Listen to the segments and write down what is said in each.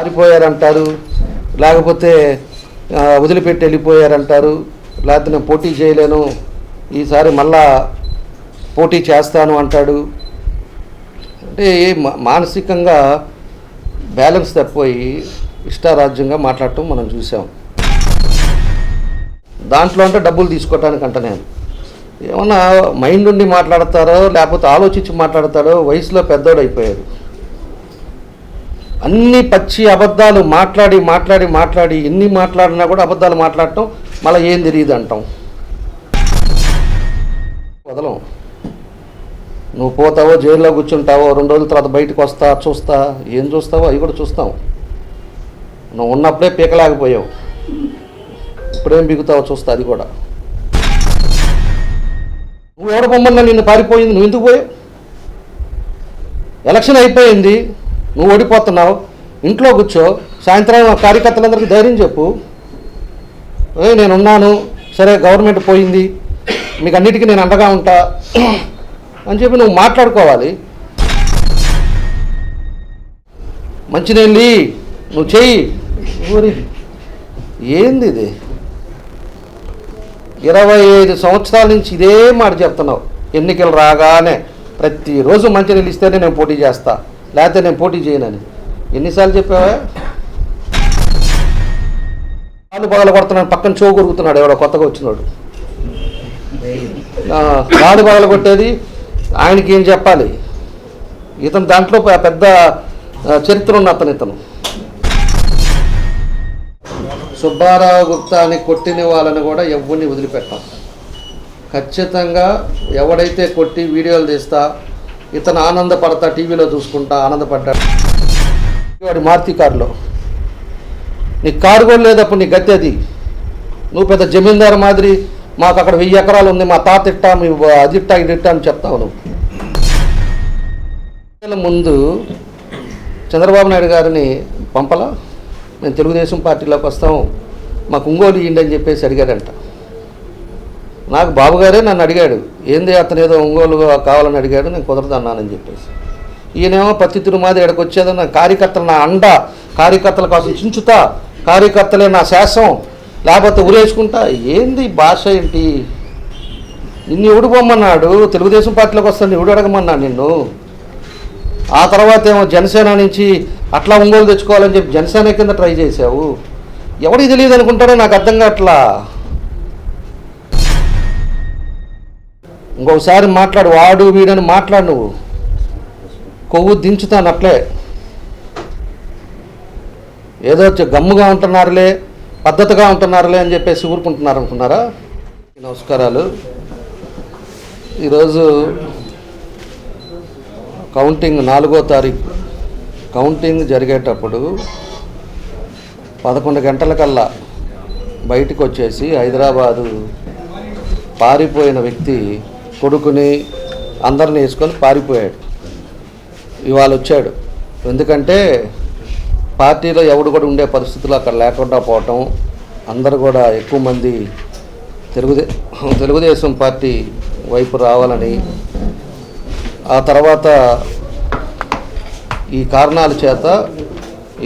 పారిపోయారంటారు లేకపోతే వదిలిపెట్టి వెళ్ళిపోయారంటారు. లేకపోతే నేను పోటీ చేయలేను. ఈసారి మళ్ళా పోటీ చేస్తాను అంటాడు. అంటే మా- మానసికంగా బ్యాలెన్స్ తప్పిపోయి ఇష్టారాజ్యంగా మాట్లాడటం మనం చూసాం. దాంట్లో అంటే డబ్బులు తీసుకోవటానికి అంట నేను. ఏమన్నా మైండ్ ఉండి మాట్లాడతారో లేకపోతే ఆలోచించి మాట్లాడతారో వయసులో పెద్దోడు అయిపోయారు అన్ని పచ్చి అబద్ధాలు మాట్లాడి మాట్లాడి మాట్లాడి ఎన్ని మాట్లాడినా కూడా అబద్ధాలు మాట్లాడటం మళ్ళీ ఏం తెలియదు అంటాం. వదలం. నువ్వు పోతావో జైల్లో కూర్చుంటావో రెండు రోజుల తర్వాత బయటకు వస్తా చూస్తా ఏం చూస్తావో అవి కూడా చూస్తాం. నువ్వు ఉన్నప్పుడే పీకలేకపోయావు ఇప్పుడేం బిగుతావో చూస్తా అది కూడా. నువ్వు ఎవడ బొమ్మన్నా నిన్ను పారిపోయింది? నువ్వు ఎందుకు పోయావు? ఎలక్షన్ అయిపోయింది. నువ్వు ఓడిపోతున్నావు. ఇంట్లో కూర్చో. సాయంత్రం కార్యకర్తలందరికీ ధైర్యం చెప్పు. ఏ నేనున్నాను. సరే గవర్నమెంట్ పోయింది. మీకు అన్నిటికీ నేను అండగా ఉంటా. అని చెప్పి నువ్వు మాట్లాడుకోవాలి. మంచినీళ్ళు నువ్వు చెయ్యి. ఏంది ఇది? ఇరవై ఐదు సంవత్సరాల నుంచి ఇదే మాట చెప్తున్నావు. ఎన్నికలు రాగానే ప్రతిరోజు మంచినీళ్ళు ఇస్తేనే నేను పోటీ చేస్తా. లేకపోతే నేను పోటీ చేయనని. ఎన్నిసార్లు చెప్పావా? కాలు పగల కొడుతున్నాడు పక్కన చో కొరుకుతున్నాడు ఎవడో కొత్తగా వచ్చినాడు. కాలు పగల కొట్టేది ఆయనకి ఏం చెప్పాలి? ఇతను దాంట్లో పెద్ద చరిత్ర ఉన్న అతను ఇతను. సుబ్బారావు గుప్తా అని కొట్టిన వాళ్ళని కూడా ఎవరిని వదిలిపెట్టాం. ఖచ్చితంగా ఎవడైతే కొట్టి వీడియోలు తీస్తా ఇతను ఆనందపడతా టీవీలో చూసుకుంటా ఆనందపడ్డాడు వాడి మారుతి కారులో. నీ కారు కూడా లేదప్పుడు నీ గతి అది. నువ్వు పెద్ద జమీందారు మాదిరి మాకు అక్కడ వెయ్యి ఎకరాలు ఉంది మా తాత ఇట్టా మీ అది ఇట్టా ఇది ఇట్టా అని చెప్తావు నువ్వు. ముందు చంద్రబాబు నాయుడు గారిని పంపలా? మేము తెలుగుదేశం పార్టీలోకి వస్తాం మాకు ఒంగోలు ఇయ్యండి అని చెప్పేసి అడిగాడంట. నాకు బాబుగారే నన్ను అడిగాడు ఏంది అతను ఏదో ఒంగోలు కావాలని అడిగాడు నేను కుదరదన్నానని చెప్పేసి. ఈయనేమో పత్తి తిరుమాది ఇక్కడికి వచ్చేదో నా కార్యకర్తలు నా అండ కార్యకర్తల కోసం చించుతా కార్యకర్తలే నా శాసం లేకపోతే ఉరేసుకుంటా ఏంది భాష ఏంటి? నిన్ను ఎవడు పొమ్మన్నాడు? తెలుగుదేశం పార్టీలోకి వస్తాను ఎవడు అడగమన్నాడు నిన్ను? ఆ తర్వాత ఏమో జనసేన నుంచి అట్లా ఒంగోలు తెచ్చుకోవాలని చెప్పి జనసేన కింద ట్రై చేసావు ఎవడికి తెలియదు అనుకుంటాడో నాకు అర్థం కావట్లా. ఇంకొకసారి మాట్లాడు వాడు వీడని మాట్లాడు నువ్వు. కొవ్వు దించుతాను అట్లే ఏదో వచ్చి గమ్ముగా ఉంటున్నారులే పద్ధతిగా ఉంటున్నారులే అని చెప్పేసి ఊరుకుంటున్నారు అనుకున్నారా? నమస్కారాలు. ఈరోజు కౌంటింగ్ నాలుగో తారీఖు. కౌంటింగ్ జరిగేటప్పుడు పదకొండు గంటలకల్లా బయటకు వచ్చేసి హైదరాబాదు పారిపోయిన వ్యక్తి కొడుకుని అందరిని వేసుకొని పారిపోయాడు. ఇవాళ వచ్చాడు. ఎందుకంటే పార్టీలో ఎవడు కూడా ఉండే పరిస్థితులు అక్కడ లేకుండా పోవటం అందరు కూడా ఎక్కువ మంది తెలుగుదే తెలుగుదేశం పార్టీ వైపు రావాలని ఆ తర్వాత ఈ కారణాల చేత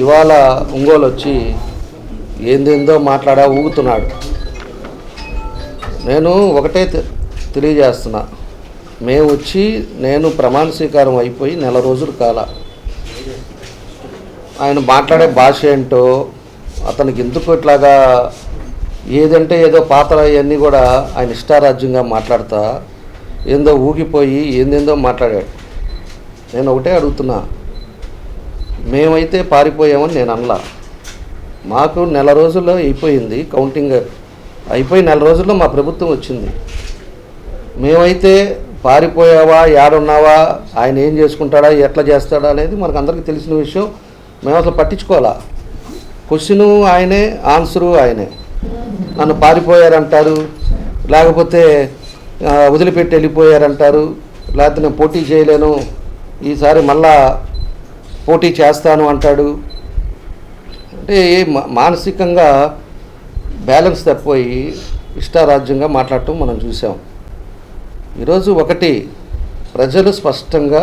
ఇవాళ ఒంగోలు వచ్చి ఏందేందో మాట్లాడా ఊగుతున్నాడు. నేను ఒకటే తెలియజేస్తున్నా. మేము వచ్చి నేను ప్రమాణ స్వీకారం అయిపోయి నెల రోజులు కాల. ఆయన మాట్లాడే భాష ఏంటో అతనికి ఎందుకు ఇట్లాగా ఏదంటే ఏదో పాత్ర అవన్నీ కూడా ఆయన ఇష్టారాజ్యంగా మాట్లాడతా ఏందో ఊగిపోయి ఏందేందో మాట్లాడాడు. నేను ఒకటే అడుగుతున్నా. మేమైతే పారిపోయామని నేను అనలా. మాకు నెల రోజుల్లో అయిపోయింది కౌంటింగ్ అయిపోయి నెల రోజుల్లో మా ప్రభుత్వం వచ్చింది. మేమైతే పారిపోయావా ఏడున్నావా ఆయన ఏం చేసుకుంటాడా ఎట్లా చేస్తాడా అనేది మనకు అందరికీ తెలిసిన విషయం. మేము అసలు పట్టించుకోవాలా? క్వశ్చను ఆయనే ఆన్సరు ఆయనే. నన్ను పారిపోయారంటారు లేకపోతే వదిలిపెట్టి వెళ్ళిపోయారంటారు లేకపోతే నేను పోటీ చేయలేను ఈసారి మళ్ళా పోటీ చేస్తాను అంటాడు. అంటే మానసికంగా బ్యాలెన్స్ తప్పిపోయి ఇష్టారాజ్యంగా మాట్లాడటం మనం చూసాం. ఈరోజు ఒకటి ప్రజలు స్పష్టంగా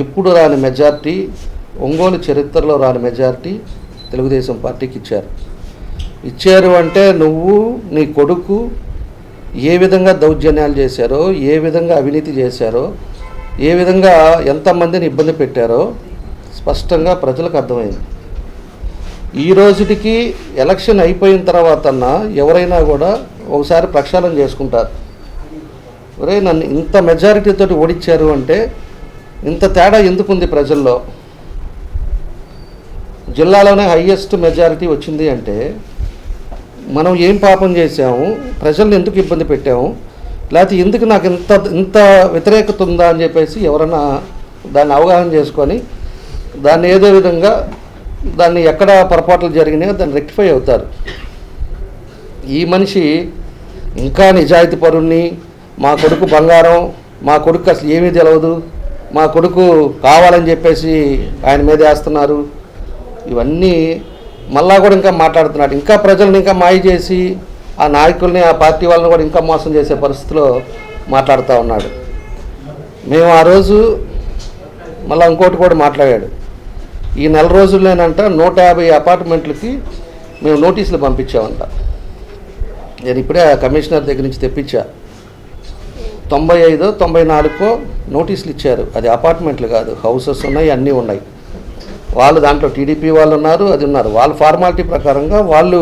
ఎప్పుడు రాని మెజార్టీ ఒంగోలు చరిత్రలో రాని మెజార్టీ తెలుగుదేశం పార్టీకి ఇచ్చారు. ఇచ్చారు అంటే నువ్వు నీ కొడుకు ఏ విధంగా దౌర్జన్యాలు చేశారో ఏ విధంగా అవినీతి చేశారో ఏ విధంగా ఎంతమందిని ఇబ్బంది పెట్టారో స్పష్టంగా ప్రజలకు అర్థమైంది. ఈ రోజుటికి ఎలక్షన్ అయిపోయిన తర్వాత ఎవరైనా కూడా ఒకసారి ప్రక్షాళన చేసుకుంటారు. ఒరే నన్ను ఇంత మెజారిటీతో ఓడించారు అంటే ఇంత తేడా ఎందుకుంది ప్రజల్లో? జిల్లాలోనే హయ్యెస్ట్ మెజారిటీ వచ్చింది అంటే మనం ఏం పాపం చేసాము ప్రజల్ని ఎందుకు ఇబ్బంది పెట్టాము? లేకపోతే ఎందుకు నాకు ఇంత ఇంత వ్యతిరేకత ఉందా అని చెప్పేసి ఎవరైనా దాన్ని అవగాహన చేసుకొని దాన్ని ఏదో విధంగా దాన్ని ఎక్కడ పొరపాట్లు జరిగినాయో దాన్ని రెక్టిఫై అవుతారు. ఈ మనిషి ఇంకా నిజాయితీ పరుణ్ణి మా కొడుకు బంగారం మా కొడుకు అసలు ఏమీ తెలియదు మా కొడుకు కావాలని చెప్పేసి ఆయన మీద వేస్తున్నారు. ఇవన్నీ మళ్ళా కూడా ఇంకా మాట్లాడుతున్నాడు ఇంకా ప్రజల్ని ఇంకా మాయ చేసి ఆ నాయకుల్ని ఆ పార్టీ వాళ్ళని కూడా ఇంకా మోసం చేసే పరిస్థితిలో మాట్లాడుతూ ఉన్నాడు. మేము ఆ రోజు మళ్ళీ ఇంకోటి కూడా మాట్లాడాడు. ఈ నెల రోజుల్లోనంట నూట యాభై అపార్ట్మెంట్లకి మేము నోటీసులు పంపించామంట. నేను ఇప్పుడే ఆ కమిషనర్ దగ్గర నుంచి తెప్పించా. తొంభై ఐదో తొంభై నాలుగుకో నోటీసులు ఇచ్చారు అది అపార్ట్మెంట్లు కాదు హౌసెస్ ఉన్నాయి అన్నీ ఉన్నాయి. వాళ్ళు దాంట్లో టీడీపీ వాళ్ళు ఉన్నారు అది ఉన్నారు. వాళ్ళ ఫార్మాలిటీ ప్రకారంగా వాళ్ళు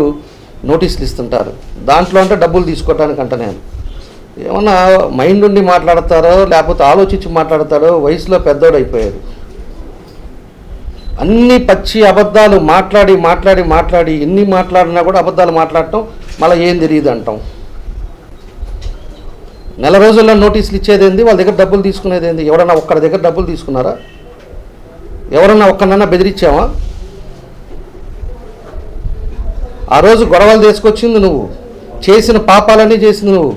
నోటీసులు ఇస్తుంటారు దాంట్లో అంటే డబ్బులు తీసుకోవటానికి అంట నేను. ఏమన్నా మైండ్ ఉండి మాట్లాడతారో లేకపోతే ఆలోచించి మాట్లాడతారో వయసులో పెద్దోడు అయిపోయారు అన్ని పచ్చి అబద్ధాలు మాట్లాడి మాట్లాడి మాట్లాడి ఎన్ని మాట్లాడినా కూడా అబద్ధాలు మాట్లాడటం మళ్ళీ ఏం తెలియదు అంటాం నెల రోజుల్లో నోటీసులు ఇచ్చేదేంది? వాళ్ళ దగ్గర డబ్బులు తీసుకునేది ఏంది ఎవరన్నా ఒక్కడి దగ్గర డబ్బులు తీసుకున్నారా? ఎవరన్నా ఒక్కడన్నా బెదిరించావా? ఆ రోజు గొడవలు తీసుకొచ్చింది నువ్వు. చేసిన పాపాలన్నీ చేసింది నువ్వు.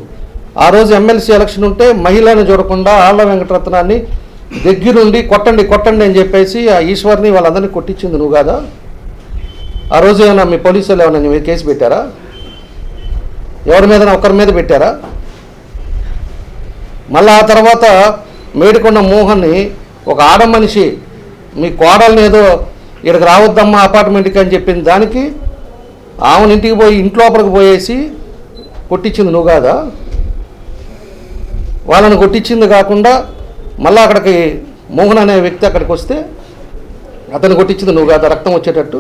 ఆ రోజు ఎమ్మెల్సీ ఎలక్షన్ ఉంటే మహిళను చూడకుండా ఆళ్ళ వెంకటరత్నాన్ని దగ్గరుండి కొట్టండి కొట్టండి అని చెప్పేసి ఆ ఈశ్వర్ని వాళ్ళందరినీ కొట్టించింది నువ్వు కాదా? ఆ రోజు ఏమైనా మీ పోలీసులు ఏమైనా కేసు పెట్టారా? ఎవరి మీద ఒకరి మీద పెట్టారా? మళ్ళీ ఆ తర్వాత మేడికొండ మోహన్ని ఒక ఆడ మనిషి మీ కోడల్ని ఏదో ఇక్కడికి రావద్దమ్మా అపార్ట్మెంట్కి అని చెప్పింది దానికి ఆమెను ఇంటికి పోయి ఇంట్లోపలికి పోయేసి కొట్టించింది నువ్వు కాదా? వాళ్ళని కొట్టించింది కాకుండా మళ్ళీ అక్కడికి మోహన్ అనే వ్యక్తి అక్కడికి వస్తే అతను కొట్టించింది నువ్వు కాదా? రక్తం వచ్చేటట్టు.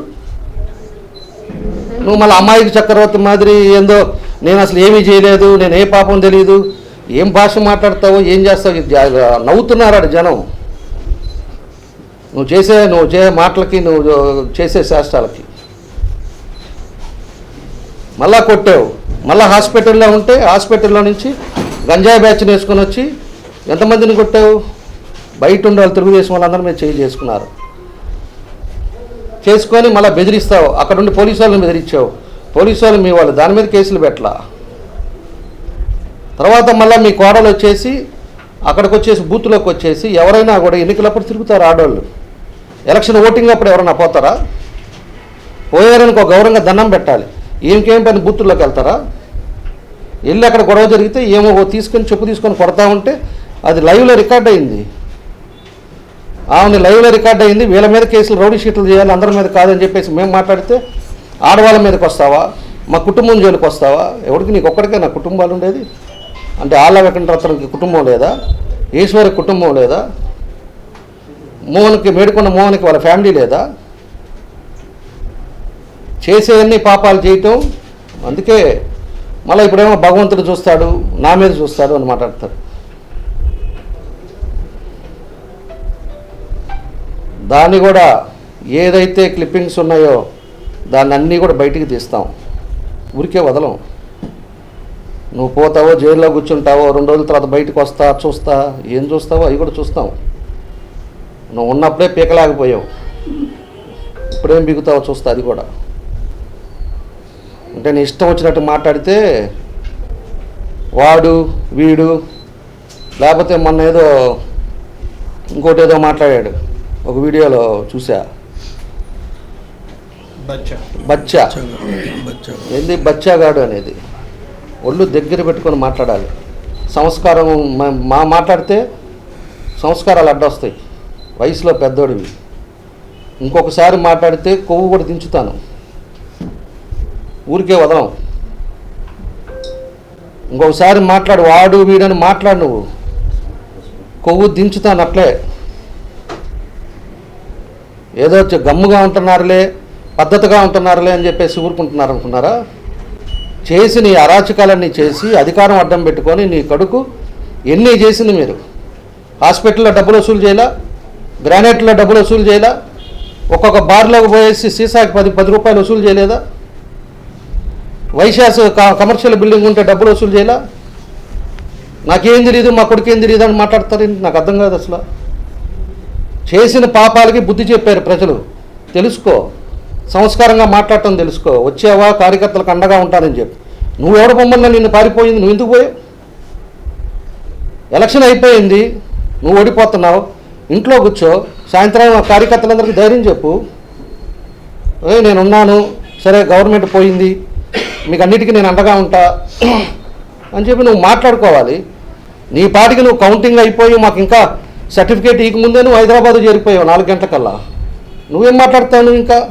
నువ్వు మళ్ళీ అమ్మాయికి చక్రవర్తి మాదిరి ఏందో నేను అసలు ఏమీ చేయలేదు నేను ఏ పాపం తెలియదు ఏం భాష మాట్లాడతావో ఏం చేస్తావు? ఇది నవ్వుతున్నారాడు జనం. నువ్వు చేసే నువ్వు చే మాటలకి నువ్వు చేసే శాస్త్రాలకి. మళ్ళా కొట్టావు. మళ్ళీ హాస్పిటల్లో ఉంటే హాస్పిటల్లో నుంచి గంజాయి బ్యాచ్ని వేసుకొని వచ్చి ఎంతమందిని కొట్టావు? బయట ఉండే వాళ్ళు తెలుగుదేశం వాళ్ళందరూ మీరు చేయి చేసుకున్నారు. చేసుకొని మళ్ళీ బెదిరిస్తావు. అక్కడ ఉండి పోలీసు వాళ్ళని బెదిరించావు. పోలీసు వాళ్ళు మీ వాళ్ళు దాని మీద కేసులు పెట్టలా. తర్వాత మళ్ళీ మీ కోడలు వచ్చేసి అక్కడికి వచ్చేసి బూత్లోకి వచ్చేసి ఎవరైనా కూడా ఎన్నికలప్పుడు తిరుగుతారు ఆడవాళ్ళు ఎలక్షన్ ఓటింగ్ అప్పుడు ఎవరైనా పోతారా? పోయారనుకో గౌరవంగా దండం పెట్టాలి. ఏమికేం పని బూతుల్లోకి వెళ్తారా? వెళ్ళి అక్కడ గొడవ జరిగితే ఏమో తీసుకొని చెప్పు తీసుకొని కొడతా ఉంటే అది లైవ్లో రికార్డ్ అయింది. ఆమె లైవ్లో రికార్డ్ అయింది. వీళ్ళ మీద కేసులు రౌడీ షీట్లు చేయాలి అందరి మీద కాదని చెప్పేసి మేము మాట్లాడితే ఆడవాళ్ళ మీదకి వస్తావా? మా కుటుంబం జోలికి వస్తావా? ఎవరికి నీకు ఒక్కడికే నా కుటుంబాలు ఉండేది? అంటే ఆళ్ళ వెంకటరత్నకి కుటుంబం లేదా? ఈశ్వరి కుటుంబం లేదా? మోహన్కి మేడుకున్న మోహన్కి వాళ్ళ ఫ్యామిలీ లేదా? చేసేవన్నీ పాపాలు చేయటం. అందుకే మళ్ళీ ఇప్పుడేమో భగవంతుడు చూస్తాడు నా మీద చూస్తాడు అని మాట్లాడతాడు దాన్ని కూడా ఏదైతే క్లిప్పింగ్స్ ఉన్నాయో దాన్ని అన్నీ కూడా బయటికి తీస్తాం. ఊరికే వదలం. నువ్వు పోతావో జైల్లో కూర్చుంటావో రెండు రోజుల తర్వాత బయటకు వస్తా చూస్తా ఏం చూస్తావో అవి కూడా చూస్తాం నువ్వు ఉన్నప్పుడే పీకలేకపోయావు ఇప్పుడేం బిగుతావో చూస్తా అది కూడా. అంటే నీ ఇష్టం వచ్చినట్టు మాట్లాడితే వాడు వీడు లేకపోతే మొన్న ఏదో ఇంకోటి ఏదో మాట్లాడాడు. ఒక వీడియోలో చూసా బచ్చా. బచ్చా. ఏంది బచ్చాగాడు అనేది? ఒళ్ళు దగ్గర పెట్టుకొని మాట్లాడాలి. సంస్కారం మా మాట్లాడితే సంస్కారాలు అడ్డొస్తాయి వయసులో పెద్దోడివి. ఇంకొకసారి మాట్లాడితే కొవ్వు కూడా దించుతాను. ఊరికే వదలం. ఇంకొకసారి మాట్లాడు వాడు వీడని మాట్లాడు నువ్వు. కొవ్వు దించుతాను అట్లే. ఏదో గమ్ముగా ఉంటున్నారులే పద్ధతిగా ఉంటున్నారులే అని చెప్పేసి ఊరుకుంటున్నారు అనుకున్నారా? చేసి నీ అరాచకాలన్నీ చేసి అధికారం అడ్డం పెట్టుకొని నీ కడుకు ఎన్ని చేసింది మీరు? హాస్పిటల్లో డబ్బులు వసూలు చేయాలా? గ్రానైట్లో డబ్బులు వసూలు చేయాలా? ఒక్కొక్క బార్లోకి పోయేసి సీసాకి పది పది రూపాయలు వసూలు చేయలేదా? వైశాస్ క- కమర్షియల్ బిల్డింగ్ ఉంటే డబ్బులు వసూలు చేయాలా? నాకేం తెలియదు మా కొడుకు ఏం తెలియదు అని మాట్లాడతారు నాకు అర్థం కాదు అసలు. చేసిన పాపాలకి బుద్ధి చెప్పారు ప్రజలు. తెలుసుకో. సంస్కారంగా మాట్లాడటం తెలుసుకో. వచ్చేవా? కార్యకర్తలకు అండగా ఉంటానని చెప్పి. నువ్వు పొమ్మన్నా నిన్ను పారిపోయింది. నువ్వు ఎందుకు పోయావు? ఎలక్షన్ అయిపోయింది. నువ్వు ఓడిపోతున్నావు. ఇంట్లో కూర్చో. సాయంత్రం కార్యకర్తలందరికీ ధైర్యం చెప్పు. ఏ నేనున్నాను. సరే గవర్నమెంట్ పోయింది. మీకు అన్నిటికీ నేను అండగా ఉంటా. అని చెప్పి నువ్వు మాట్లాడుకోవాలి. నీ పాటికి నువ్వు కౌంటింగ్ అయిపోయి మాకు ఇంకా సర్టిఫికేట్ ఇక ముందే నువ్వు హైదరాబాద్ చేరిపోయావు నాలుగు గంటలకల్లా. నువ్వేం మాట్లాడతావు నువ్వు ఇంకా?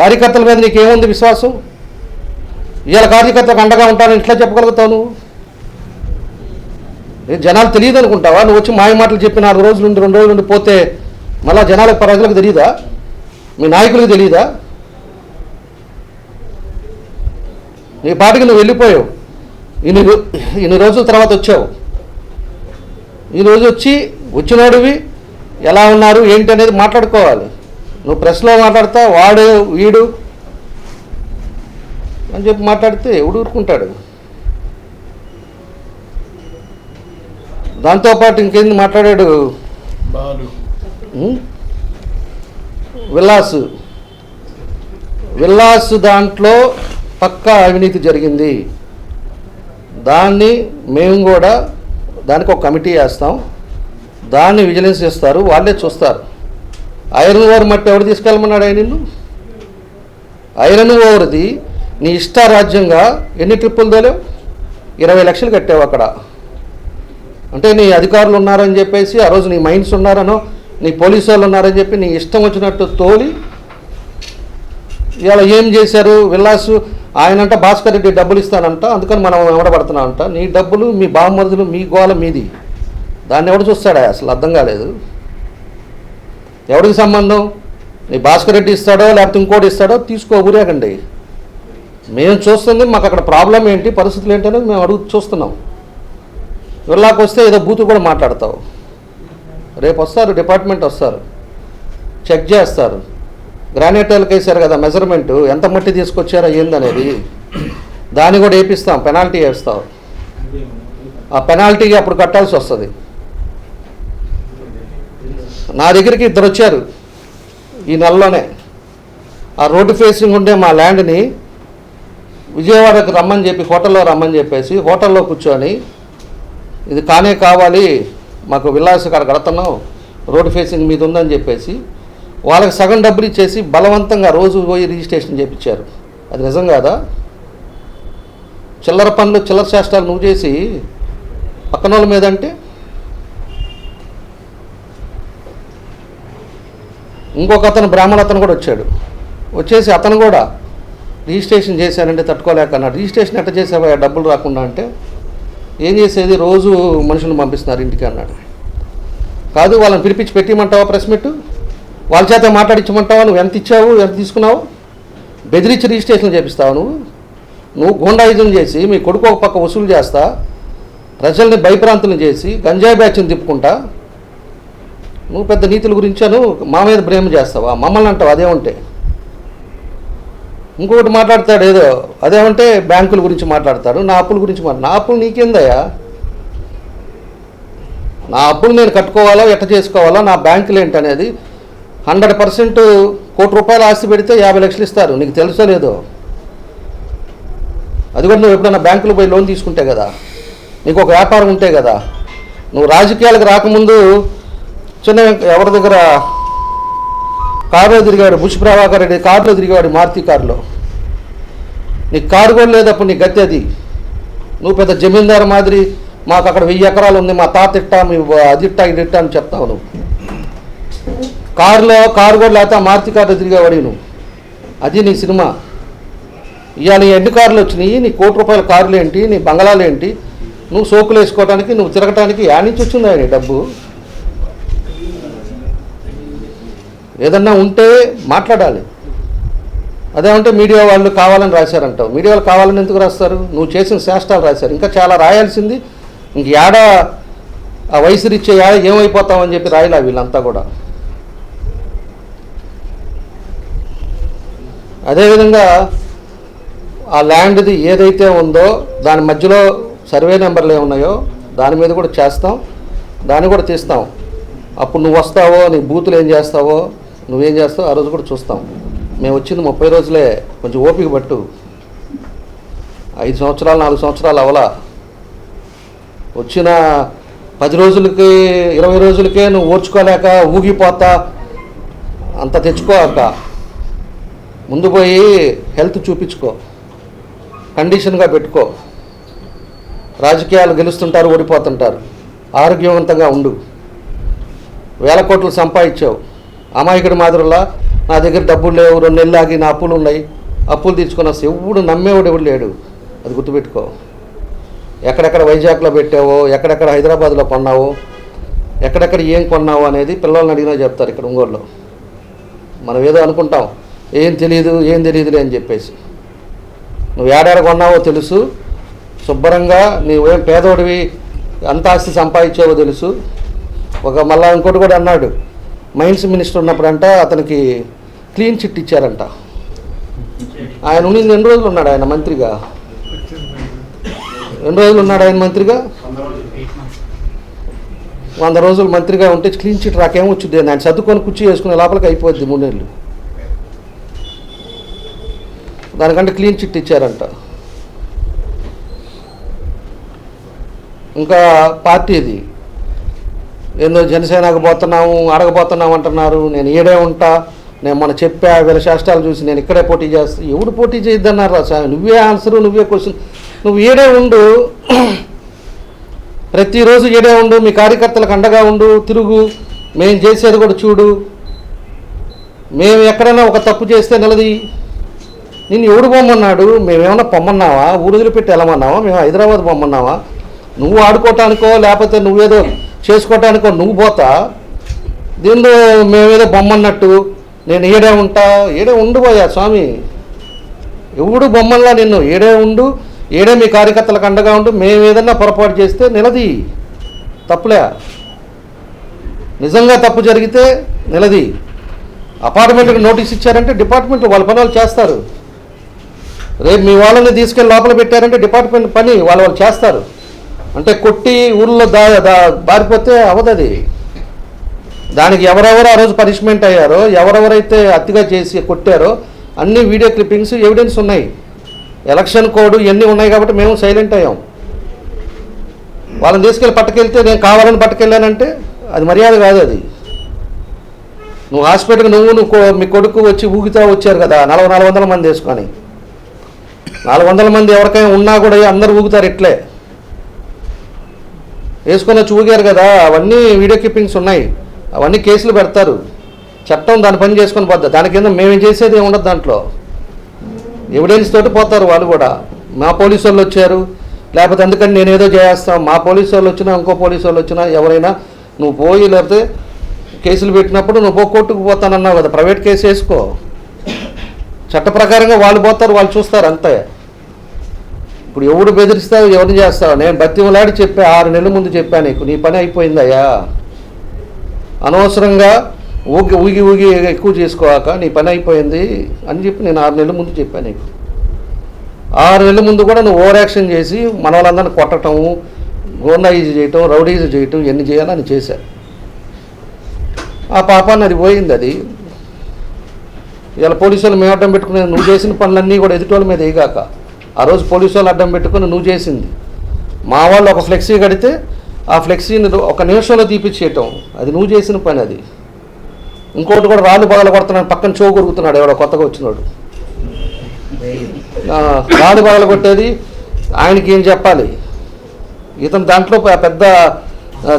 కార్యకర్తల మీద నీకేముంది విశ్వాసం? ఇవాళ కార్యకర్తలకు అండగా ఉంటానని ఇట్లా చెప్పగలుగుతావు నువ్వు? జనాలు తెలియదు అనుకుంటావా? నువ్వు వచ్చి మాయ మాటలు చెప్పి నాలుగు రోజులు నుండి రెండు రోజులు నుండి పోతే మళ్ళా జనాలకు ప్రజలకు తెలియదా మీ నాయకులకు తెలియదా నీ పాటికి నువ్వు వెళ్ళిపోయావు. ఇన్ని ఇన్ని రోజుల తర్వాత వచ్చావు. ఈరోజు వచ్చి వచ్చినోడివి ఎలా ఉన్నారు ఏంటి అనేది మాట్లాడుకోవాలి. నువ్వు ప్రెస్లో మాట్లాడతా వాడు వీడు అని చెప్పి మాట్లాడితే ఎవడు ఊరుకుంటాడు? దాంతోపాటు ఇంకేంది మాట్లాడాడు? విల్లాస్. విల్లాస్ దాంట్లో పక్కా అవినీతి జరిగింది. దాన్ని మేము కూడా దానికి ఒక కమిటీ వేస్తాం. దాన్ని విజిలెన్స్ చేస్తారు వాళ్ళే చూస్తారు. ఐరన్ ఓవర్ మట్టి ఎవరు తీసుకెళ్ళమన్నాడు ఆయన నిన్ను? ఐరన్ ఓవర్ది నీ ఇష్టారాజ్యంగా ఎన్ని ట్రిప్పులు తోలేవు? ఇరవై లక్షలు కట్టావు అక్కడ. అంటే నీ అధికారులు ఉన్నారని చెప్పేసి ఆ రోజు నీ మైండ్స్ ఉన్నారనో నీ పోలీసు వాళ్ళు ఉన్నారని చెప్పి నీ ఇష్టం వచ్చినట్టు తోలి ఇవాళ ఏం చేశారు? విల్లాసు ఆయనంట భాస్కర్ రెడ్డి డబ్బులు ఇస్తానంట అందుకని మనం వెంబడబడుతున్నామంట. నీ డబ్బులు మీ బామ్మరుదులు మీ గోల మీది. దాన్ని ఎవడు చూస్తాడా? అసలు అర్థం కాలేదు. ఎవరికి సంబంధం? నీ భాస్కర్ రెడ్డి ఇస్తాడో లేకపోతే ఇంకోటి ఇస్తాడో తీసుకో ఊరేగండి. మేము చూస్తుంది మాకు అక్కడ ప్రాబ్లం ఏంటి పరిస్థితులు ఏంటి అనేది మేము అడుగు చూస్తున్నాం. విల్లాకు వస్తే ఏదో బూతు కూడా మాట్లాడతావు. రేపు వస్తారు డిపార్ట్మెంట్ వస్తారు. చెక్ చేస్తారు. గ్రానైటర్లకు వేశారు కదా మెజర్మెంట్ ఎంత మట్టి తీసుకొచ్చారో ఏందనేది. దాన్ని కూడా వేపిస్తాం పెనాల్టీ వేస్తాం. ఆ పెనాల్టీకి అప్పుడు కట్టాల్సి వస్తుంది. నా దగ్గరికి ఇద్దరు వచ్చారు. ఈ నెలలోనే. ఆ రోడ్డు ఫేసింగ్ ఉండే మా ల్యాండ్ని విజయవాడకు రమ్మని చెప్పి హోటల్లో రమ్మని చెప్పేసి హోటల్లో కూర్చొని ఇది కానే కావాలి మాకు విల్లాస్ కాడ కడుతున్నాం రోడ్డు ఫేసింగ్ మీద ఉందని చెప్పేసి వాళ్ళకి సగం డబ్బులు ఇచ్చేసి బలవంతంగా రోజు పోయి రిజిస్ట్రేషన్ చేయించారు అది నిజం కాదా? చిల్లర పనులు చిల్లర చేష్టాలు నువ్వు చేసి పక్కన వాళ్ళ మీద అంటే ఇంకొక అతను బ్రాహ్మణ అతను కూడా వచ్చాడు. వచ్చేసి అతను కూడా రిజిస్ట్రేషన్ చేశానంటే తట్టుకోలేక అన్నాడు. రిజిస్ట్రేషన్ ఎట్ట చేసావా డబ్బులు రాకుండా అంటే ఏం చేసేది? రోజు మనుషులను పంపిస్తున్నారు ఇంటికి అన్నాడు. కాదు వాళ్ళని పిలిపించి పెట్టిమంటావా ప్రెస్ మీట్? వాళ్ళ చేత మాట్లాడించమంటావా నువ్వు ఎంత ఇచ్చావు? ఎంత తీసుకున్నావు? బెదిరించి రిజిస్ట్రేషన్ చేపిస్తావు నువ్వు? నువ్వు గూండాయుధం చేసి మీ కొడుకు ఒక పక్క వసూలు చేస్తా ప్రజల్ని భయప్రాంతులను చేసి గంజాయి బ్యాచ్ని తిప్పుకుంటా నువ్వు పెద్ద నీతుల గురించాను మా మీద ప్రేమ చేస్తావా? మమ్మల్ని అంటావు? అదే ఉంటే ఇంకొకటి మాట్లాడతాడు ఏదో అదేమంటే బ్యాంకుల గురించి మాట్లాడతాడు నా అప్పుల గురించి మాట్లా నా అప్పులు నీకేందయ్యా? నా అప్పులు నేను కట్టుకోవాలో ఎట్ట చేసుకోవాలో నా బ్యాంకులు ఏంటి అనేది హండ్రెడ్ పర్సెంట్ కోటి రూపాయలు ఆస్తి పెడితే యాభై లక్షలు ఇస్తారు నీకు తెలుసో లేదో? అది కూడా నువ్వు ఎప్పుడైనా బ్యాంకులో పోయి లోన్ తీసుకుంటే కదా నీకు ఒక వ్యాపారం ఉంటే కదా నువ్వు రాజకీయాలకు రాకముందు చిన్న ఎవరి దగ్గర? కారులో తిరిగాడు బుష్ ప్రభాకర్ రెడ్డి. కారులో తిరిగాడు మారుతి కారులో. నీ కారు కూడా లేదప్పుడు నీ గతి అది. నువ్వు పెద్ద జమీందారు మాదిరి మాకు అక్కడ వెయ్యి ఎకరాలు ఉంది మా తాత ఇట్టా మీ అది ఇట్టా ఇది అని చెప్తావు నువ్వు. కారులో కారు కూడా లేకపోతే మారుతి కారులో తిరిగేవాడి నువ్వు. అది నీ సినిమా. ఇవాళ నీ ఎన్ని కార్లు వచ్చినాయి? నీ కోటి రూపాయల కార్లు ఏంటి నీ బంగళాలు ఏంటి నువ్వు సోకులు వేసుకోవడానికి నువ్వు తిరగటానికి యా నుంచి వచ్చిందా డబ్బు? ఏదన్నా ఉంటే మాట్లాడాలి. అదేమంటే మీడియా వాళ్ళు కావాలని రాశారంటావు. మీడియా వాళ్ళు కావాలని ఎందుకు రాస్తారు? నువ్వు చేసిన శాస్త్రాలు రాశారు. ఇంకా చాలా రాయాల్సింది. ఇంక ఏడ ఆ వయసు రీత్యా ఏడ ఏమైపోతామని చెప్పి రాయలే వీళ్ళంతా కూడా. అదేవిధంగా ఆ ల్యాండ్ది ఏదైతే ఉందో దాని మధ్యలో సర్వే నెంబర్లు ఏమున్నాయో దాని మీద కూడా చేస్తాం. దాన్ని కూడా తీస్తాం. అప్పుడు నువ్వు వస్తావో నీ బూతులు ఏం చేస్తావో నువ్వేం చేస్తావు ఆ రోజు కూడా చూస్తాం. మేము వచ్చింది ముప్పై రోజులే కొంచెం ఓపిక పట్టు. ఐదు సంవత్సరాలు నాలుగు సంవత్సరాలు అవలా. వచ్చిన పది రోజులకి ఇరవై రోజులకే నువ్వు ఓర్చుకోలేక ఊగిపోతా. అంత తెచ్చుకోక ముందు పోయి హెల్త్ చూపించుకో. కండిషన్గా పెట్టుకో. రాజకీయాలు గెలుస్తుంటారు ఓడిపోతుంటారు. ఆరోగ్యవంతంగా ఉండు. వేల కోట్లు సంపాదించావు. అమాయకుడు మాదిరిలా నా దగ్గర డబ్బులు లేవు రెండు నెలలు ఆగి నా అప్పులు ఉన్నాయి. అప్పులు తీర్చుకున్న ఎవడు నమ్మేవాడు ఎవడు లేడు. అది గుర్తుపెట్టుకో. ఎక్కడెక్కడ వైజాగ్లో పెట్టావో ఎక్కడెక్కడ హైదరాబాద్లో కొన్నావో ఎక్కడెక్కడ ఏం కొన్నావు అనేది పిల్లల్ని అడిగినా చెప్తారు ఇక్కడ ఒంగోలులో. మనం ఏదో అనుకుంటాం. ఏం తెలియదు ఏం తెలియదులే అని చెప్పేసి. నువ్వు ఏడాడ కొన్నావో తెలుసు. శుభ్రంగా నువ్వేం పేదోడివి అంత ఆస్తి సంపాదించావో తెలుసు. ఒక మళ్ళా ఇంకోటి కూడా అన్నాడు. మైన్స్ మినిస్టర్ ఉన్నప్పుడంట అతనికి క్లీన్ చిట్ ఇచ్చారంట. ఆయన ఉన్నింది ఎన్ని రోజులు ఉన్నాడు ఆయన మంత్రిగా? ఎన్ని రోజులు ఉన్నాడు ఆయన మంత్రిగా? వంద రోజులు మంత్రిగా ఉంటే క్లీన్ చిట్ రాకేం వచ్చింది ఆయన సర్దుకొని కుర్చీ వేసుకునే లోపలికి అయిపోద్ది మూడేళ్ళు. దానికంటే క్లీన్ చిట్ ఇచ్చారంట. ఇంకా పార్టీది. ఏందో జనసేనకు పోతున్నాము అడగబోతున్నాము అంటున్నారు. నేను ఈడే ఉంటా నేను మన చెప్పా వీళ్ళ శాస్త్రాలు చూసి నేను ఇక్కడే పోటీ చేస్తా. ఎవడు పోటీ చేయొద్దన్నారు రా నువ్వే ఆన్సరు నువ్వే క్వశ్చన్ నువ్వు ఈడే ఉండు. ప్రతిరోజు ఈడే ఉండు మీ కార్యకర్తలకు అండగా ఉండు తిరుగు. మేము చేసేది కూడా చూడు. మేము ఎక్కడైనా ఒక తప్పు చేస్తే నిలది. నిన్ను ఎవడు పొమ్మన్నాడు? మేమేమన్నా పొమ్మన్నావా? ఊరు వదిలిపెట్టి వెళ్ళమన్నావా? మేము హైదరాబాద్ పొమ్మన్నావా? నువ్వు ఆడుకోవటానికో లేకపోతే నువ్వేదో చేసుకోవటానికో నువ్వు పోతా. దీనిలో మేమేదో బొమ్మన్నట్టు నేను ఈడే ఉంటా. ఈడే ఉండిపోయా స్వామి. ఎవడు బొమ్మల్లా నిన్ను? ఏడే ఉండు. ఏడే మీ కార్యకర్తలకు అండగా ఉండు. మేము ఏదన్నా పొరపాటు చేస్తే నిలది. తప్పులే. నిజంగా తప్పు జరిగితే నిలది. అపార్ట్మెంట్కి నోటీస్ ఇచ్చారంటే డిపార్ట్మెంట్ వాళ్ళ పని వాళ్ళు చేస్తారు. రేపు మీ వాళ్ళని తీసుకెళ్ళి లోపల పెట్టారంటే డిపార్ట్మెంట్ పని వాళ్ళు వాళ్ళు చేస్తారు. అంటే కొట్టి ఊళ్ళో దా దా బారిపోతే అవదది. దానికి ఎవరెవరు ఆ రోజు పనిష్మెంట్ అయ్యారో ఎవరెవరైతే అతిగా చేసి కొట్టారో అన్ని వీడియో క్లిప్పింగ్స్ ఎవిడెన్స్ ఉన్నాయి. ఎలక్షన్ కోడ్ ఇవన్నీ ఉన్నాయి కాబట్టి మేము సైలెంట్ అయ్యాం. వాళ్ళని తీసుకెళ్ళి పట్టుకెళ్తే నేను కావాలని పట్టుకెళ్ళానంటే అది మర్యాద కాదు అది. నువ్వు హాస్పిటల్కి నువ్వు నువ్వు మీ కొడుకు వచ్చి ఊగితా వచ్చారు కదా నలభై నాలుగు వందల మంది వేసుకొని. నాలుగు వందల మంది ఎవరికైనా ఉన్నా కూడా అందరు ఊగుతారు ఇట్లే. వేసుకొని వచ్చి ఊగారు కదా అవన్నీ వీడియో క్లిప్పింగ్స్ ఉన్నాయి. అవన్నీ కేసులు పెడతారు. చట్టం దాని పని చేసుకొని పోద్దా. దాని కింద మేము చేసేది ఏముండదు ఉండదు దాంట్లో. ఎవిడెన్స్ తోటి పోతారు వాళ్ళు కూడా. మా పోలీసు వాళ్ళు వచ్చారు. లేకపోతే అందుకని నేను ఏదో చేస్తాం మా పోలీసు వాళ్ళు వచ్చినా ఇంకో పోలీసు వాళ్ళు వచ్చినా ఎవరైనా నువ్వు పోయి లేకపోతే కేసులు పెట్టినప్పుడు నువ్వు పో కోర్టుకు పోతానన్నావు కదా. ప్రైవేట్ కేసు వేసుకో. చట్ట ప్రకారంగా వాళ్ళు పోతారు వాళ్ళు చూస్తారు అంతే. ఇప్పుడు ఎవడు బెదిరిస్తావు ఎవరిని చేస్తావు నేను బతిమలాడి చెప్పా ఆరు నెలల ముందు చెప్పా నీకు. నీ పని అయిపోయిందయ్యా. అనవసరంగా ఊగి ఊగి ఊగి ఎక్కువ చేసుకోవాక నీ పని అయిపోయింది అని చెప్పి నేను ఆరు నెలల ముందు చెప్పాను నీకు. ఆరు నెలల ముందు కూడా నువ్వు ఓవర్ యాక్షన్ చేసి మన వాళ్ళందరిని కొట్టడం గోండాయిజీ చేయటం రౌడీజీ చేయటం ఎన్ని చేయాలని చేశా. ఆ పాపాన్ని అది పోయింది అది. ఇలా పోలీసులు మేమటం పెట్టుకునే నువ్వు చేసిన పనులన్నీ కూడా ఎదుటి వాళ్ళ మీద వేయగాక. ఆ రోజు పోలీసు వాళ్ళు అడ్డం పెట్టుకుని నువ్వు చేసింది. మా వాళ్ళు ఒక ఫ్లెక్సీ కడితే ఆ ఫ్లెక్సీని ఒక నిమిషంలో తీపిచ్చేయటం. అది నువ్వు చేసిన పని అది. ఇంకోటి కూడా రాళ్ళు పగల కొడుతున్నాడు పక్కన చో కొరుకుతున్నాడు ఎవడో కొత్తగా వచ్చినాడు. రాళ్ళు పగల కొట్టేది ఆయనకి ఏం చెప్పాలి? ఇతను దాంట్లో పెద్ద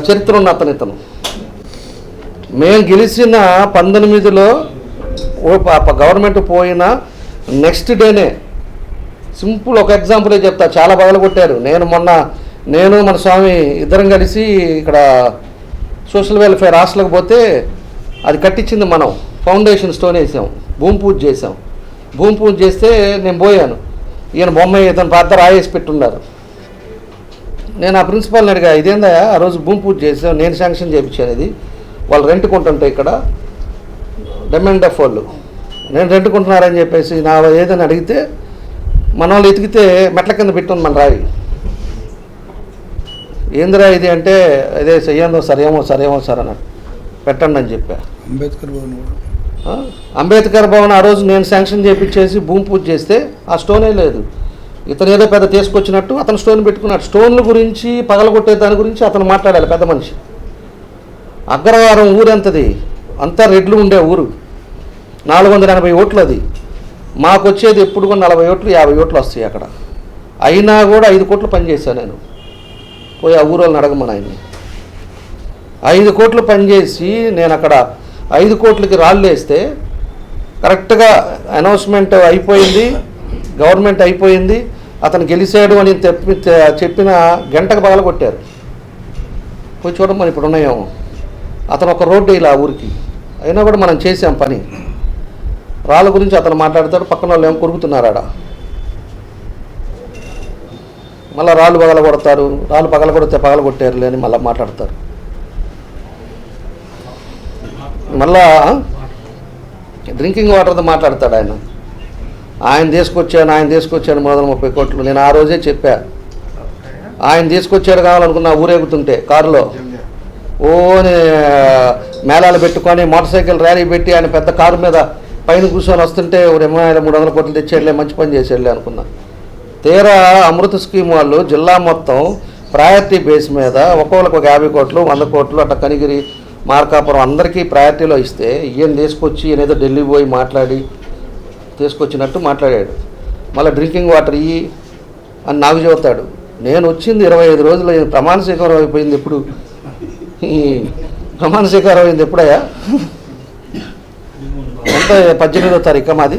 చరిత్ర ఉన్న అతను ఇతను. మేము గెలిచిన పంతొమ్మిదిలో ఓ గవర్నమెంట్ పోయిన నెక్స్ట్ డేనే సింపుల్ ఒక ఎగ్జాంపులే చెప్తా. చాలా బాగా కొట్టారు. నేను మొన్న నేను మన స్వామి ఇద్దరం కలిసి ఇక్కడ సోషల్ వెల్ఫేర్ హాస్టల్కి పోతే అది కట్టించింది మనం. ఫౌండేషన్ స్టోన్ వేసాం. భూమి పూజ చేసాం. భూమి పూజ చేస్తే నేను పోయాను. ఈయన బొమ్మ ఇతను పాత్ర రాయేసి పెట్టున్నారు. నేను ఆ ప్రిన్సిపాల్ని అడిగా ఇదేందా? ఆ రోజు భూమి పూజ చేసాం నేను శాంక్షన్ చేయించాను ఇది. వాళ్ళు రెంట్ కొంటుంటే ఇక్కడ. డెమ్ అండ్ డెఫ్ వాళ్ళు. నేను రెంట్ కొంటున్నారని చెప్పేసి నా ఏదని అడిగితే మన వాళ్ళు ఎతికితే మెట్ల కింద పెట్టుంది మన రాయి. ఏందిరా ఇది అంటే అదే చెయ్యందో సరేమో సరేమో సార్ అన్నాడు. పెట్టండి అని చెప్పా. అంబేద్కర్ భవన్? అంబేద్కర్ భవన్ ఆ రోజు నేను శాంక్షన్ చేయించేసి భూమి పూజ చేస్తే ఆ స్టోనే లేదు. ఇతను ఏదో పెద్ద తీసుకొచ్చినట్టు అతను స్టోన్ పెట్టుకున్నాడు. స్టోన్ల గురించి పగలగొట్టే దాని గురించి అతను మాట్లాడాలి పెద్ద మనిషి. అగ్రహారం ఊరు ఎంతది? అంతా రెడ్లు ఉండే ఊరు. నాలుగు వందల ఎనభై ఓట్లు అది మాకు వచ్చేది ఎప్పుడు కూడా నలభై ఓట్లు యాభై ఓట్లు వస్తాయి అక్కడ. అయినా కూడా ఐదు కోట్లు పనిచేశాను నేను. పోయి ఆ ఊరోళ్ళని అడగమని ఆయన్ని. ఐదు కోట్లు పనిచేసి నేను అక్కడ ఐదు కోట్లకి రాళ్ళు వేస్తే కరెక్ట్గా అనౌన్స్మెంట్ అయిపోయింది గవర్నమెంట్ అయిపోయింది అతను గెలిచాడు అని తెప్పి చెప్పిన గంటకు పగల కొట్టారు. పోయి చూడమని ఇప్పుడు ఉన్నాయేమో. అతను ఒక రోడ్డు ఇలా ఆ ఊరికి. అయినా కూడా మనం చేసాం పని. రాళ్ళ గురించి అతను మాట్లాడతాడు పక్కన వాళ్ళు ఏమో కొరుకుతున్నారు మళ్ళీ రాళ్ళు పగల కొడతారు రాళ్ళు పగల కొడితే పగల కొట్టారు అని మళ్ళీ మాట్లాడతారు. మళ్ళా డ్రింకింగ్ వాటర్తో మాట్లాడతాడు ఆయన. ఆయన తీసుకొచ్చాను ఆయన తీసుకొచ్చాను మూడు వందల ముప్పై కోట్లు. నేను ఆ రోజే చెప్పా. ఆయన తీసుకొచ్చాడు కావాలనుకున్నా ఊరేగుతుంటే కారులో. ఓని మేళాలు పెట్టుకొని మోటార్ సైకిల్ ర్యాలీ పెట్టి ఆయన పెద్ద కారు మీద పైన కూర్చొని వస్తుంటే ఒక ఎమ్మెల్యే మూడు వందల కోట్లు తెచ్చేళ్ళే మంచి పని చేసేళ్ళే అనుకున్నా. తీరా అమృత స్కీమ్ వాళ్ళు జిల్లా మొత్తం ప్రయారిటీ బేస్ మీద ఒక్కొక్కరికి ఒక యాభై కోట్లు వంద కోట్లు అట్లా కనిగిరి మార్కాపురం అందరికీ ప్రయారిటీలో ఇస్తే ఈయన తీసుకొచ్చి ఈయన ఏదో ఢిల్లీ పోయి మాట్లాడి తీసుకొచ్చినట్టు మాట్లాడాడు. మళ్ళీ డ్రింకింగ్ వాటర్ ఇయ్యి అని నాకు చెబుతాడు. నేను వచ్చింది ఇరవై ఐదు రోజులు ప్రమాణ స్వీకారం అయిపోయింది ఎప్పుడు? ఈ ప్రమాణ స్వీకారం అయింది ఎప్పుడయ్యా? ఎంత పద్దెనిమిదో తారీఖు మాది?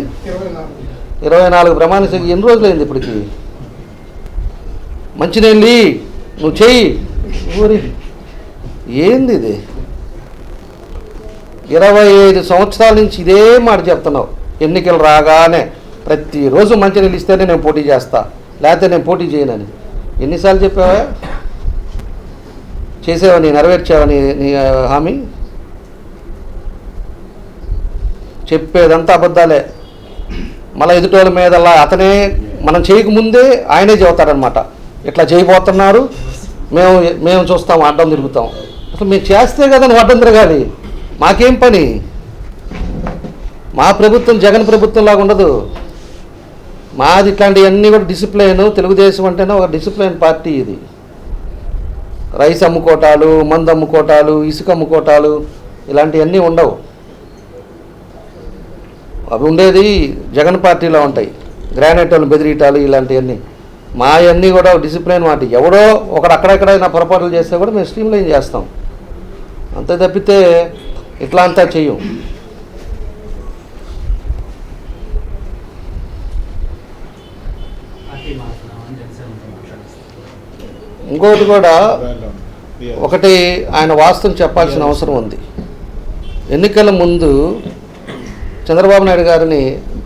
ఇరవై నాలుగు ప్రమాణ స్వీకారం ఎన్ని రోజులు అయింది ఇప్పటికి? మంచినీళ్ళు నువ్వు చెయ్యి. ఊరి. ఏంది ఇది? ఇరవై ఐదు సంవత్సరాల నుంచి ఇదే మాట చెప్తున్నావు. ఎన్నికలు రాగానే ప్రతిరోజు మంచినీళ్ళు ఇస్తేనే నేను పోటీ చేస్తా. లేకపోతే నేను పోటీ చేయనని. ఎన్నిసార్లు చెప్పావా? చేసావా? నీ నెరవేర్చావా నీ నీ హామీ? చెప్పేదంతా అబద్ధాలే. మళ్ళీ ఎదుటోళ్ళ మీద అతనే మనం చేయకముందే ఆయనే చెబుతాడనమాట ఇట్లా చేయబోతున్నారు మేము మేము చూస్తాం అడ్డం తిరుగుతాం. అసలు మేము చేస్తే కదా అడ్డం తిరగాలి. మాకేం పని? మా ప్రభుత్వం జగన్ ప్రభుత్వం లాగా ఉండదు. మాది ఇట్లాంటివన్నీ కూడా డిసిప్లైన్ తెలుగుదేశం అంటేనే ఒక డిసిప్లైన్ పార్టీ ఇది. రైస్ అమ్ముకోటాలు మందు అమ్ముకోటాలు ఇసుక అమ్ముకోటాలు ఇలాంటివన్నీ ఉండవు. అవి ఉండేది జగన్ పార్టీలో ఉంటాయి. గ్రానైట్ వాళ్ళు బెదిరీటాలు ఇలాంటివన్నీ. మా అన్నీ కూడా డిసిప్లిన్ మాట. ఎవడో ఒకడు అక్కడెక్కడైనా పొరపాట్లు చేస్తే కూడా మేము స్ట్రీమ్లైన్ చేస్తాం. అంతే తప్పితే ఇట్లా అంతా చెయ్యం. ఇంకోటి కూడా ఒకటి ఆయన వాస్తవం చెప్పాల్సిన అవసరం ఉంది. ఎన్నికల ముందు చంద్రబాబు నాయుడు గారిని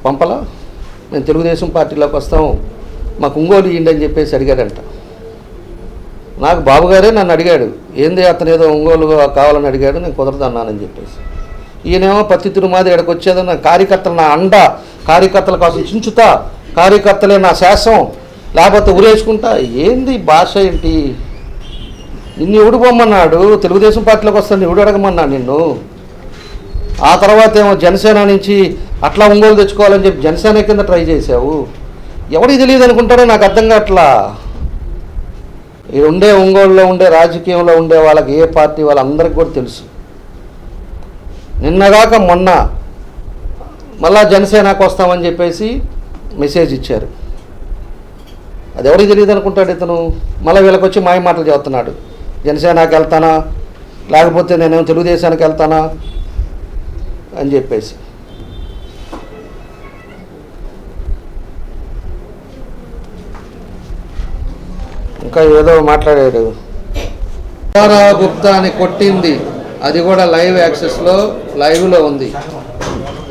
పంపలా? మేము తెలుగుదేశం పార్టీలోకి వస్తాం మాకు ఒంగోలు ఇయ్యండి అని చెప్పేసి అడిగాడంట. నాకు బాబుగారే నన్ను అడిగాడు ఏంది అతను ఏదో ఒంగోలు కావాలని అడిగాడు నేను కుదరదు అన్నానని చెప్పేసి. ఈయనేమో పత్తి తిరుమాది ఇక్కడికి వచ్చేది నా కార్యకర్తలు నా అండ కార్యకర్తల కోసం చించుతా కార్యకర్తలే నా శాసం లేకపోతే ఉరేసుకుంటా ఏంది భాష ఏంటి? నిన్ను ఎవడు పొమ్మన్నాడు? తెలుగుదేశం పార్టీలోకి వస్తాను ఎవడు అడగమన్నాడు నిన్ను? ఆ తర్వాత ఏమో జనసేన నుంచి అట్లా ఒంగోలు తెచ్చుకోవాలని చెప్పి జనసేన కింద ట్రై చేసావు ఎవడికి తెలియదు అనుకుంటాడో నాకు అర్థం కావట్లా. ఇది ఉండే ఒంగోలులో ఉండే రాజకీయంలో ఉండే వాళ్ళకి ఏ పార్టీ వాళ్ళందరికీ కూడా తెలుసు. నిన్నగాక మొన్న మళ్ళా జనసేనకు వస్తామని చెప్పేసి మెసేజ్ ఇచ్చారు. అది ఎవరికి తెలియదు అనుకుంటాడు ఇతను. మళ్ళీ వీళ్ళకి వచ్చి మాయ మాటలు చెబుతున్నాడు. జనసేనకి వెళ్తానా? లేకపోతే నేనేమో తెలుగుదేశానికి వెళ్తానా? అని చెప్పేసి. ఇంకా ఏదో మాట్లాడాడు. సుబ్బారావు గుప్తాని కొట్టింది. అది కూడా లైవ్ యాక్సెస్లో లైవ్లో ఉంది.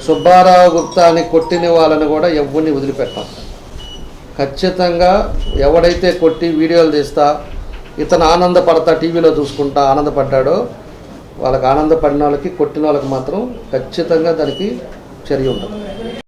సుబ్బారావు గుప్తాని కొట్టిన వాళ్ళని కూడా ఎవరిని వదిలిపెట్టాం. ఖచ్చితంగా ఎవడైతే కొట్టి వీడియోలు తీస్తా ఇతను ఆనందపడతా టీవీలో చూసుకుంటా ఆనందపడ్డాడో వాళ్ళకి ఆనందపడిన వాళ్ళకి కొట్టిన వాళ్ళకి మాత్రం ఖచ్చితంగా దానికి చర్య ఉంటుంది.